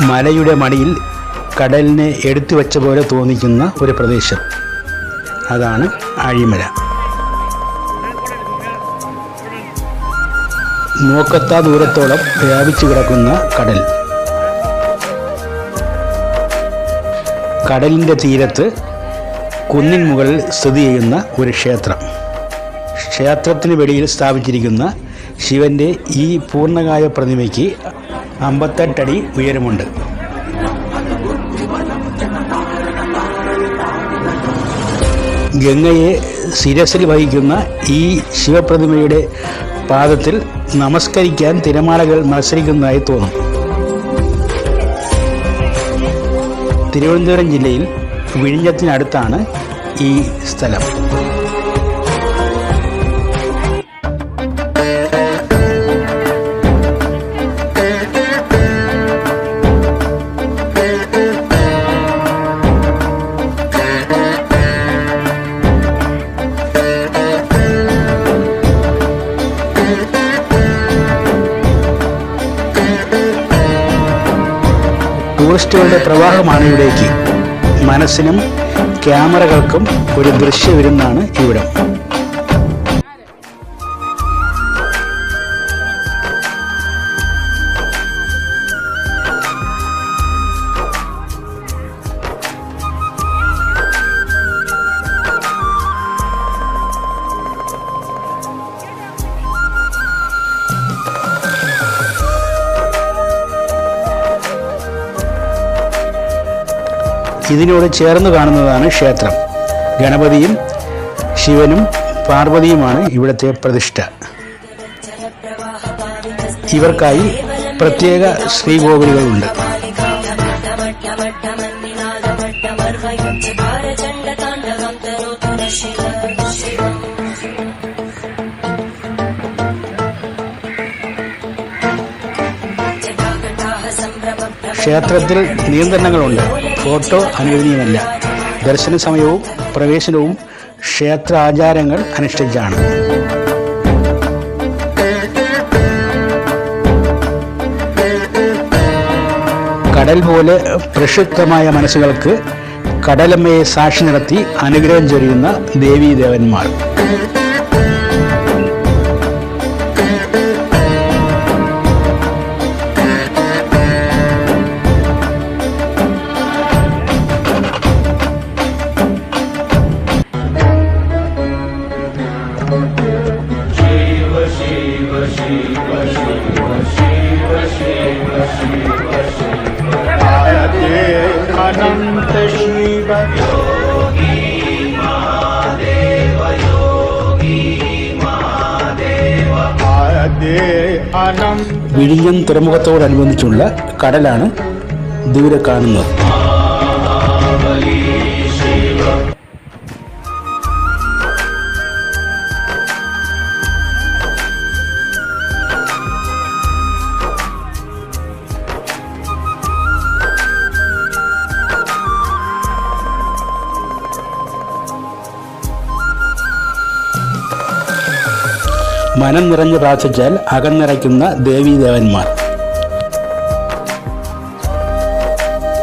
മലയുടെ മടിയിൽ കടലിനെ എടുത്തു വെച്ച പോലെ തോന്നിക്കുന്ന ഒരു പ്രദേശം. അതാണ് അഴിമല. നോക്കത്താ ദൂരത്തോളം വ്യാപിച്ചു കിടക്കുന്ന കടൽ. കടലിന്റെ തീരത്ത് കുന്നിൻ മുകളിൽ സ്ഥിതി ചെയ്യുന്ന ഒരു ക്ഷേത്രം. ക്ഷേത്രത്തിന് വെളിയിൽ സ്ഥാപിച്ചിരിക്കുന്ന ശിവന്റെ ഈ പൂർണകായ പ്രതിമയ്ക്ക് അമ്പത്തെട്ടടി ഉയരമുണ്ട്. ഗംഗയെ ശിരസിൽ വഹിക്കുന്ന ഈ ശിവപ്രതിമയുടെ പാദത്തിൽ നമസ്കരിക്കാൻ തിരമാലകൾ മത്സരിക്കുന്നതായി തോന്നും. തിരുവനന്തപുരം ജില്ലയിൽ വിഴിഞ്ഞത്തിനടുത്താണ് ഈ സ്ഥലം. ടൂറിസ്റ്റുകളുടെ പ്രവാഹമാണ് ഇവിടേക്ക്. മനസ്സിനും ക്യാമറകൾക്കും ഒരു ദൃശ്യവിരുന്നാണ് ഇവിടം. ഇതിനോട് ചേർന്ന് കാണുന്നതാണ് ക്ഷേത്രം. ഗണപതിയും ശിവനും പാർവതിയുമാണ് ഇവിടുത്തെ പ്രതിഷ്ഠ. ഇവർക്കായി പ്രത്യേക ശ്രീകോവിലുകളുണ്ട് ക്ഷേത്രത്തിൽ നിയന്ത്രണങ്ങളുണ്ട്. ഫോട്ടോ അനുവദനീയമല്ല. ദർശന സമയവും പ്രവേശനവും ക്ഷേത്ര ആചാരങ്ങൾ അനുഷ്ഠിച്ചാണ്. കടൽ പോലെ പ്രക്ഷുബ്ധമായ മനസ്സുകൾക്ക് കടലമ്മയെ സാക്ഷി നടത്തി അനുഗ്രഹം ചൊരിയുന്ന ദേവീദേവന്മാർ. अनन्त शिव आयते अनन्त വിഴിഞ്ഞം തുറമുഖത്തോടനുബന്ധിച്ചുള്ള കടലാണ് ദൂരെ കാണുന്നത് മനം നിറഞ്ഞു പ്രാർത്ഥിച്ചാൽ അകന്നിറയ്ക്കുന്ന ദേവീദേവന്മാർ.